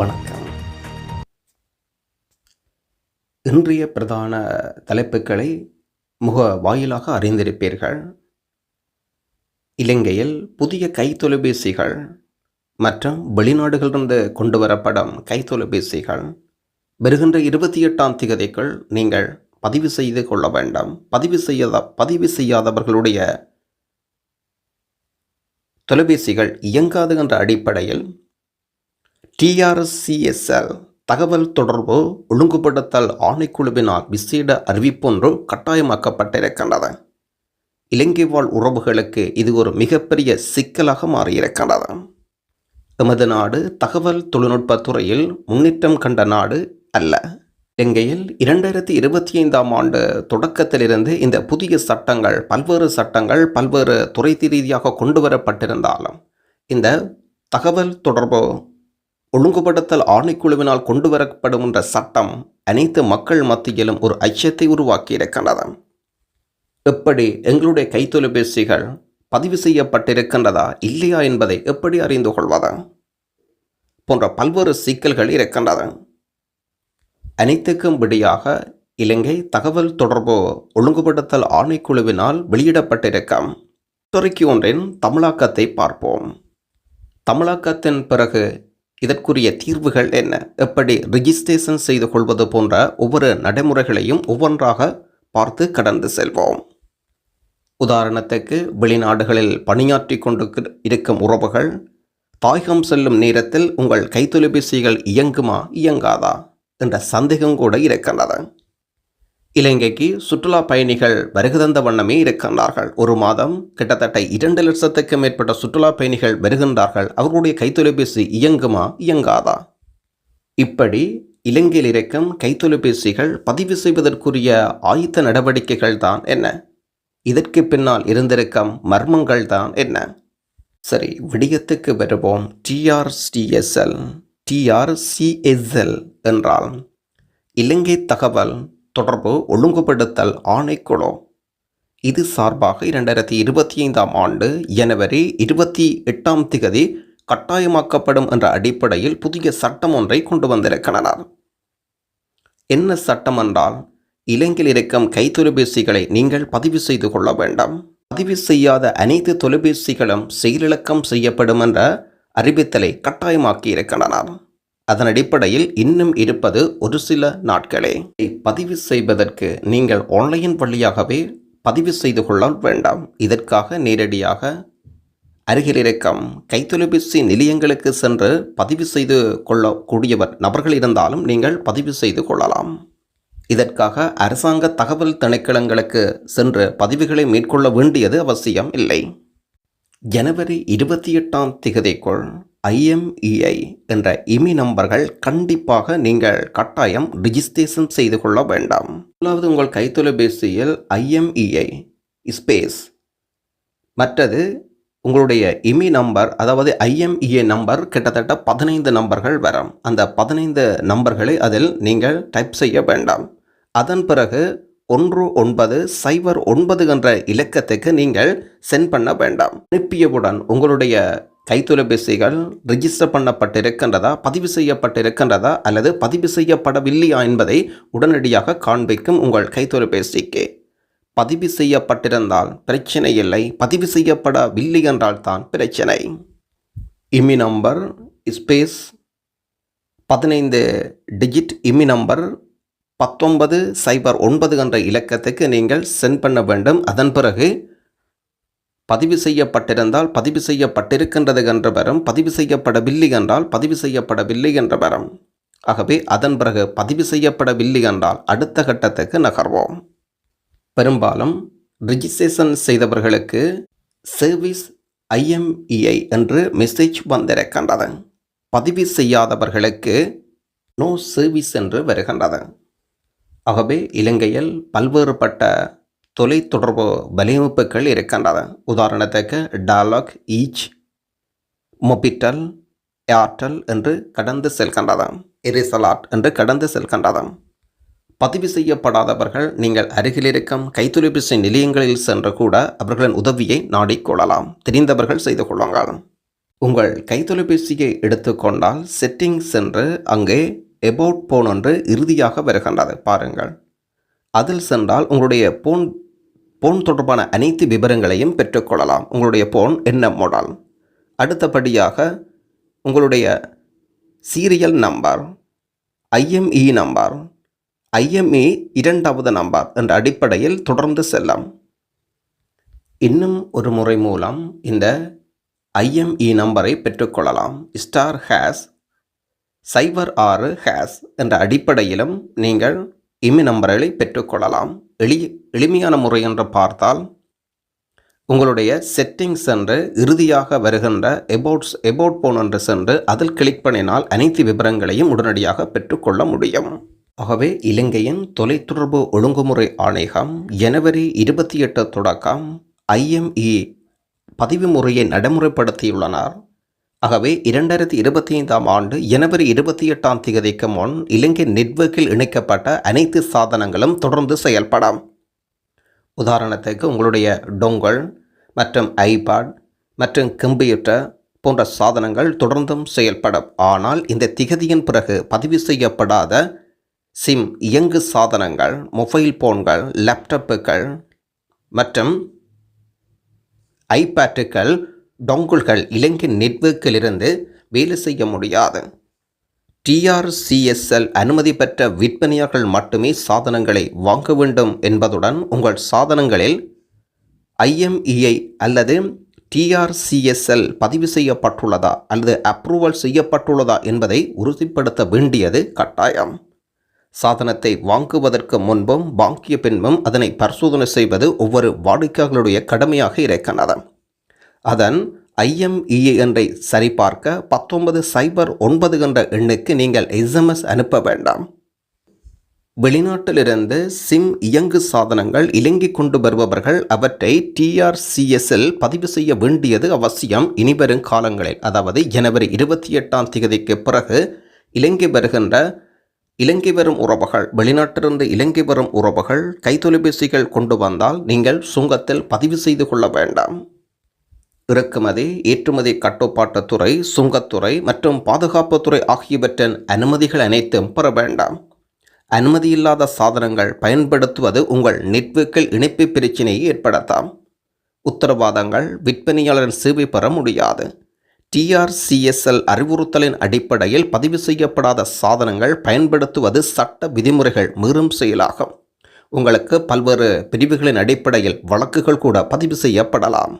வணக்கம். இன்றைய பிரதான தலைப்புகளை முக வாயிலாக அறிந்திருப்பீர்கள். இலங்கையில் புதிய கைத்தொலைபேசிகள் மற்றும் வெளிநாடுகளிலிருந்து கொண்டு வரப்படும் கைத்தொலைபேசிகள் வருகின்ற இருபத்தி எட்டாம் திகதிக்குள் நீங்கள் பதிவு செய்து கொள்ள வேண்டாம். பதிவு செய்யாத பதிவு செய்யாதவர்களுடைய தொலைபேசிகள் இயங்காது என்ற அடிப்படையில் டிஆர்எஸ்சிஎஸ்எல் தகவல் தொடர்பு ஒழுங்குபடுத்தல் ஆணைக்குழுவினால் விசேட அறிவிப்பொன்று கட்டாயமாக்கப்பட்டிருக்கின்றது இலங்கை வாழ் உறவுகளுக்கு இது ஒரு மிகப்பெரிய சிக்கலாக மாறியிருக்கின்றது எமது நாடு தகவல் தொழில்நுட்பத் துறையில் முன்னேற்றம் கண்ட நாடு அல்ல. இலங்கையில் இரண்டாயிரத்தி இருபத்தி ஐந்தாம் ஆண்டு தொடக்கத்திலிருந்து இந்த புதிய சட்டங்கள் பல்வேறு சட்டங்கள் பல்வேறு துறை ரீதியாக கொண்டு வரப்பட்டிருந்தாலும் இந்த தகவல் தொடர்பு ஒழுங்குபடுத்தல் ஆணைக்குழுவினால் கொண்டு வரப்படும் என்ற சட்டம் அனைத்து மக்கள் மத்தியிலும் ஒரு ஐச்சத்தை உருவாக்கி இருக்கின்றது எப்படி எங்களுடைய கைத்தொலைபேசிகள் பதிவு செய்யப்பட்டிருக்கின்றதா இல்லையா என்பதை எப்படி அறிந்து கொள்வது போன்ற பல்வேறு சிக்கல்கள் இருக்கின்றது. அனைத்துக்கும் விடியாக இலங்கை தகவல் தொடர்பு ஒழுங்குபடுத்தல் ஆணைக்குழுவினால் வெளியிடப்பட்டிருக்கும். துறைக்கு ஒன்றின் தமிழாக்கத்தை பார்ப்போம். தமிழாக்கத்தின் பிறகு இதற்குரிய தீர்வுகள் என்ன? எப்படி ரிஜிஸ்ட்ரேஷன் செய்து கொள்வது போன்ற ஒவ்வொரு நடைமுறைகளையும் ஒவ்வொன்றாக பார்த்து கடந்து செல்வோம். உதாரணத்துக்கு வெளிநாடுகளில் பணியாற்றி கொண்டு இருக்கும் உறவுகள் தாயகம் செல்லும் நேரத்தில் உங்கள் கைத்தொலைபேசிகள் இயங்குமா இயங்காதா? என்ற சந்தேகம் கூட இருக்கின்றது. இலங்கைக்கு சுற்றுலா பயணிகள் வருகை தந்த வண்ணமே இருக்கின்றார்கள். ஒரு மாதம் கிட்டத்தட்ட இரண்டு லட்சத்துக்கு மேற்பட்ட சுற்றுலா பயணிகள் வருகின்றார்கள். அவர்களுடைய கைத்தொலைபேசி இயங்குமா? இயங்காதா? இப்படி இலங்கையில் இருக்கும் கைத்தொலைபேசிகள் பதிவு செய்வதற்குரிய ஆயத்த நடவடிக்கைகள் தான் என்ன? இதற்கு பின்னால் இருந்திருக்கும் மர்மங்கள் தான் என்ன? சரி விடயத்துக்கு வருவோம். டிஆர்சிஎஸ்எல் டிஆர்சிஎஸ்எல் என்றால் இலங்கை தகவல் தொடர்பு ஒழுங்குபடுத்தல் ஆணைக்குழு. இது சார்பாக இரண்டாயிரத்தி இருபத்தி ஐந்தாம் ஆண்டு ஜனவரி இருபத்தி எட்டாம் திகதி கட்டாயமாக்கப்படும் என்ற அடிப்படையில் புதிய சட்டம் ஒன்றை கொண்டு வந்திருக்கின்றனர் என்ன சட்டம் என்றால் இலங்கையில் இருக்கும் கைத்தொலைபேசிகளை நீங்கள் பதிவு செய்து கொள்ள வேண்டாம். பதிவு செய்யாத அனைத்து தொலைபேசிகளும் செயலிழக்கம் செய்யப்படும் என்ற அறிவித்தலை கட்டாயமாக்கி இருக்கின்றனர். அதன் அடிப்படையில் இன்னும் இருப்பது ஒரு சில நாட்களே. பதிவு செய்வதற்கு நீங்கள் ஆன்லைன் வழியாகவே பதிவு செய்து கொள்ள வேண்டாம். இதற்காக நேரடியாக அருகில் இருக்கும் கைத்தொலைபேசி நிலையங்களுக்கு சென்று பதிவு செய்து கொள்ளக்கூடியவர் நபர்கள் இருந்தாலும் நீங்கள் பதிவு செய்து கொள்ளலாம். இதற்காக அரசாங்க தகவல் திணைக்களங்களுக்கு சென்று பதிவுகளை மேற்கொள்ள வேண்டியது அவசியம் இல்லை. ஜனவரி இருபத்தி எட்டாம் திகதிக்குள் ஐஎம்இஐ என்ற இமி நம்பர்கள் கண்டிப்பாக நீங்கள் கட்டாயம் ரிஜிஸ்ட்ரேஷன் செய்து கொள்ள வேண்டாம். முதலாவது உங்கள் கைத்தொலைபேசியில் ஐஎம்இஐ ஸ்பேஸ் மற்றது உங்களுடைய இமி நம்பர் அதாவது ஐஎம்இஏ நம்பர் கிட்டத்தட்ட பதினைந்து நம்பர்கள் வரும். அந்த பதினைந்து நம்பர்களை அதில் நீங்கள் டைப் செய்ய வேண்டாம். அதன் பிறகு ஒன்று ஒன்பது சைபர் ஒன்பது என்ற இலக்கத்துக்கு நீங்கள் சென்ட் பண்ண வேண்டாம். அனுப்பியவுடன் உங்களுடைய கைத்தொலைபேசிகள் ரிஜிஸ்டர் பண்ணப்பட்டிருக்கின்றதா பதிவு செய்யப்பட்டிருக்கின்றதா அல்லது பதிவு செய்யப்படவில்லையா என்பதை உடனடியாக காண்பிக்கும் உங்கள் கைத்தொலைபேசிக்கு. பதிவு செய்யப்பட்டிருந்தால் பிரச்சனை இல்லை பதிவு செய்யப்படவில்லை என்றால் தான் பிரச்சனை. இமி நம்பர் ஸ்பேஸ் பதினைந்து டிஜிட் இமி நம்பர் பத்தொன்பது சைபர் ஒன்பது என்ற இலக்கத்துக்கு நீங்கள் சென்ட் பண்ண வேண்டும். அதன் பிறகு பதிவு செய்யப்பட்டிருந்தால் பதிவு செய்யப்பட்டிருக்கின்றது என்ற வரும் பதிவு செய்யப்படவில்லை என்றால் பதிவு செய்யப்படவில்லை என்று வரும். ஆகவே அதன் பிறகு பதிவு செய்யப்படவில்லை என்றால் அடுத்த கட்டத்துக்கு நகர்வோம். பெரும்பாலும் ரிஜிஸ்ட்ரேஷன் செய்தவர்களுக்கு சர்வீஸ் ஐஎம்இஐ என்று மெசேஜ் வந்திருக்கின்றது. பதிவு செய்யாதவர்களுக்கு நோ சர்வீஸ் என்று வருகின்றது. ஆகவே இலங்கையில் பல்வேறுபட்ட தொலைத்தொடர்பு வலையமைப்புகள் இருக்கின்றன. உதாரணத்துக்கு டாலாக் ஈச் மொபிட்டல் ஏர்டெல் என்று கடந்து செல்கின்றது எரிசலாட் என்று கடந்து செல்கின்றது பதிவு செய்யப்படாதவர்கள் நீங்கள் அருகில் இருக்கும் கைத்தொலைபேசி நிலையங்களில் சென்று கூட அவர்களின் உதவியை நாடிக்கொள்ளலாம் தெரிந்தவர்கள் செய்து கொள்ளுங்கள். உங்கள் கைத்தொலைபேசியை எடுத்துக்கொண்டால் செட்டிங்ஸ் சென்று அங்கே எபவுட் போன் ஒன்று இறுதியாக வருகின்றது. பாருங்கள். அதில் சென்றால் உங்களுடைய போன் போன் தொடர்பான அனைத்து விவரங்களையும் பெற்றுக்கொள்ளலாம். உங்களுடைய போன் என்ன மாடல் அடுத்தபடியாக உங்களுடைய serial number IMEI number IMEI இரண்டாவது நம்பர் என்ற அடிப்படையில் தொடர்ந்து செல்லம். இன்னும் ஒரு முறை மூலம் இந்த ஐஎம்இ நம்பரை பெற்றுக்கொள்ளலாம். ஸ்டார் ஹேஸ் சைபர் ஆறு ஹேஸ் என்ற அடிப்படையிலும் நீங்கள் இமி நம்பர்களை பெற்றுக்கொள்ளலாம். எளி எளிமையான முறை என்று பார்த்தால் உங்களுடைய செட்டிங்ஸ் என்று இறுதியாக வருகின்ற எபோட்ஸ் எபோட் போன் என்று சென்று அதில் கிளிக் பண்ணினால் அனைத்து விவரங்களையும் உடனடியாக பெற்றுக்கொள்ள முடியும். ஆகவே இலங்கையின் தொலைத்தொடர்பு ஒழுங்குமுறை ஆணையம் ஜனவரி இருபத்தி எட்டு தொடக்கம் ஐஎம்இ பதிவு முறையை நடைமுறைப்படுத்தியுள்ளனர். ஆகவே இரண்டாயிரத்தி இருபத்தி ஐந்தாம் ஆண்டு ஜனவரி இருபத்தி எட்டாம் தேதிக்கு முன் இலங்கை நெட்வொர்க்கில் இணைக்கப்பட்ட அனைத்து சாதனங்களும் தொடர்ந்து செயல்படும். உதாரணத்துக்கு உங்களுடைய டொங்கல் மற்றும் ஐபாட் மற்றும் கம்ப்யூட்டர் போன்ற சாதனங்கள் தொடர்ந்தும் செயல்படும். ஆனால் இந்த திகதியின் பிறகு பதிவு செய்யப்படாத சிம் இயங்கு சாதனங்கள் மொபைல் போன்கள் லேப்டாப்புகள் மற்றும் ஐபேட்டுகள் டொங்குள்கள் இலங்கை நெட்வொர்க்கிலிருந்து வேலை செய்ய முடியாது. டிஆர்சிஎஸ்எல் அனுமதி பெற்ற விற்பனையாளர்கள் மட்டுமே சாதனங்களை வாங்க வேண்டும் என்பதுடன் உங்கள் சாதனங்களில் ஐஎம்இஐ அல்லது டிஆர்சிஎஸ்எல் பதிவு செய்யப்பட்டுள்ளதா அல்லது அப்ரூவல் செய்யப்பட்டுள்ளதா என்பதை உறுதிப்படுத்த வேண்டியது கட்டாயம். சாதனத்தை வாங்குவதற்கு முன்பும் வாங்கிய பின்பும் அதனை பரிசோதனை செய்வது ஒவ்வொரு வாடிக்கையாளருடைய கடமையாக இருக்கின்றது. அதன் ஐஎம்இஏ என்றை சரிபார்க்க பத்தொன்பது சைபர் ஒன்பது என்ற எண்ணுக்கு நீங்கள் எஸ்எம்எஸ் அனுப்ப வேண்டாம். வெளிநாட்டிலிருந்து சிம் இயங்கு சாதனங்கள் இலங்கி கொண்டு வருபவர்கள் அவற்றை டிஆர்சிஎஸ்எல் பதிவு செய்ய வேண்டியது அவசியம். இனிவரும் காலங்களில் அதாவது ஜனவரி இருபத்தி எட்டாம் தேதிக்கு பிறகு இலங்கை வருகின்ற இலங்கை வரும் உறவுகள் வெளிநாட்டிலிருந்து இலங்கை வரும் உறவுகள் கைத்தொலைபேசிகள் கொண்டு வந்தால் நீங்கள் சுங்கத்தில் பதிவு செய்து கொள்ள வேண்டாம். இறக்குமதி ஏற்றுமதி கட்டுப்பாட்டுத்துறை சுங்கத்துறை மற்றும் பாதுகாப்புத்துறை ஆகியவற்றின் அனுமதிகள் அனைத்தும் பெற வேண்டாம். அனுமதியில்லாத சாதனங்கள் பயன்படுத்துவது உங்கள் நெட்வொர்க்கில் இணைப்பு பிரச்சினையை ஏற்படுத்தாம். உத்தரவாதங்கள் விற்பனையாளரின் சேவை பெற முடியாது. டிஆர்சிஎஸ்எல் அறிவுறுத்தலின் அடிப்படையில் பதிவு செய்யப்படாத சாதனங்கள் பயன்படுத்துவது சட்ட விதிமுறைகள் மீறும் செயலாகும். உங்களுக்கு பல்வேறு பிரிவுகளின் அடிப்படையில் வழக்குகள் கூட பதிவு செய்யப்படலாம்.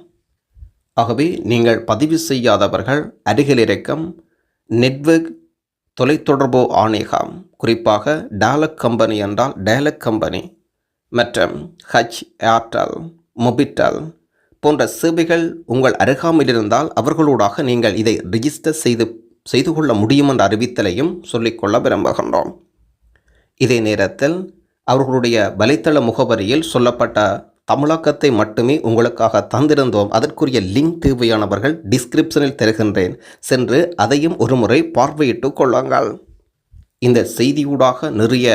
ஆகவே நீங்கள் பதிவு செய்யாதவர்கள் அருகில் இருக்கும் நெட்வொர்க் தொலைத்தொடர்பு ஆணையகம் குறிப்பாக டேலக் கம்பெனி என்றால் டேலக் கம்பெனி மற்றும் ஹச் ஏர்டெல் மொபிட்டல் போன்ற சேவைகள் உங்கள் அருகாமல் இருந்தால் அவர்களூடாக நீங்கள் இதை ரிஜிஸ்டர் செய்து செய்து கொள்ள முடியும் என்ற அறிவித்தலையும் சொல்லிக்கொள்ள விரும்புகின்றோம். இதே நேரத்தில் அவர்களுடைய வலைத்தள முகவரியில் சொல்லப்பட்ட தமிழாக்கத்தை மட்டுமே உங்களுக்காக தந்திருந்தோம். அதற்குரிய லிங்க் தேவையானவர்கள் டிஸ்கிரிப்ஷனில் தருகின்றேன். சென்று அதையும் ஒரு முறை பார்வையிட்டு கொள்ளுங்கள். இந்த செய்தியூடாக நிறைய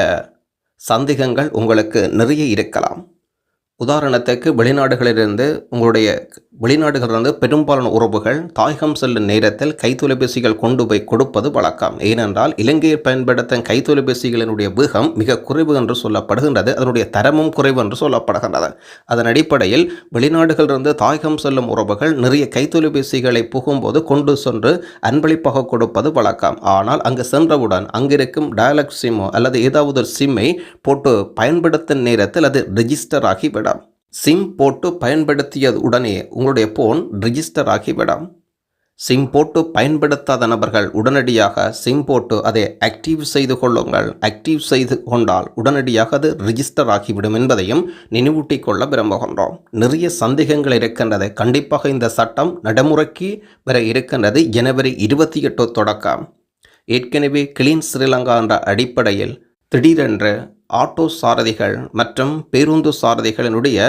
சந்தேகங்கள் உங்களுக்கு நிறைய இருக்கலாம். உதாரணத்துக்கு வெளிநாடுகளிலிருந்து உங்களுடைய வெளிநாடுகளிலிருந்து பெரும்பாலான உறவுகள் தாயகம் செல்லும் நேரத்தில் கைத்தொலைபேசிகள் கொண்டு போய் கொடுப்பது வழக்கம். ஏனென்றால் இலங்கையில் பயன்படுத்தும் கைத்தொலைபேசிகளினுடைய வேகம் மிக குறைவு என்று சொல்லப்படுகின்றது. அதனுடைய தரமும் குறைவு என்று சொல்லப்படுகின்றது. அதன் அடிப்படையில் வெளிநாடுகளிலிருந்து தாயகம் செல்லும் உறவுகள் நிறைய கைத்தொலைபேசிகளை புகும்போது கொண்டு சென்று அன்பளிப்பாக கொடுப்பது வழக்கம். ஆனால் அங்கு சென்றவுடன் அங்கிருக்கும் டயலக்ட் சிம்மோ அல்லது ஏதாவது ஒரு சிம்மை போட்டு பயன்படுத்தும் நேரத்தில் அது ரிஜிஸ்டர் ஆகிவிடும். சிம் போட்டு பயன்படுத்தியது உடனே உங்களுடைய போன் ரிஜிஸ்டர் ஆகிவிடும். சிம் போட்டு பயன்படுத்தாத நபர்கள் உடனடியாக சிம் போட்டு அதை ஆக்டிவ் செய்து கொள்ளுங்கள். ஆக்டிவ் செய்து கொண்டால் உடனடியாக அது ரிஜிஸ்டர் ஆகிவிடும் என்பதையும் நினைவூட்டிக் கொள்ள விரும்புகின்றோம். நிறைய சந்தேகங்கள் இருக்கின்றது. கண்டிப்பாக இந்த சட்டம் நடைமுறைக்கு வர இருக்கின்றது. ஜனவரி இருபத்தி எட்டு தொடக்கம். ஏற்கனவே கிளீன் ஸ்ரீலங்கா என்ற அடிப்படையில் திடீரென்று ஆட்டோ சாரதிகள் மற்றும் பேருந்து சாரதிகளினுடைய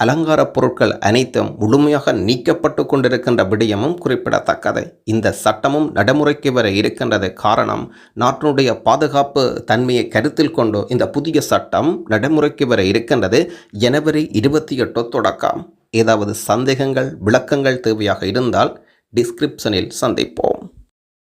அலங்கார பொருட்கள் அனைத்தும் முழுமையாக நீக்கப்பட்டு கொண்டிருக்கின்ற விடயமும் குறிப்பிடத்தக்கது. இந்த சட்டமும் நடைமுறைக்கு வர இருக்கின்றது காரணம் நாட்டினுடைய பாதுகாப்பு தன்மையை கருத்தில் கொண்டு இந்த புதிய சட்டம் நடைமுறைக்கு வர இருக்கின்றது ஜனவரி இருபத்தி எட்டு தொடக்கம். ஏதாவது சந்தேகங்கள் விளக்கங்கள் தேவையாக இருந்தால் டிஸ்கிரிப்ஷனில் சந்திப்போம்.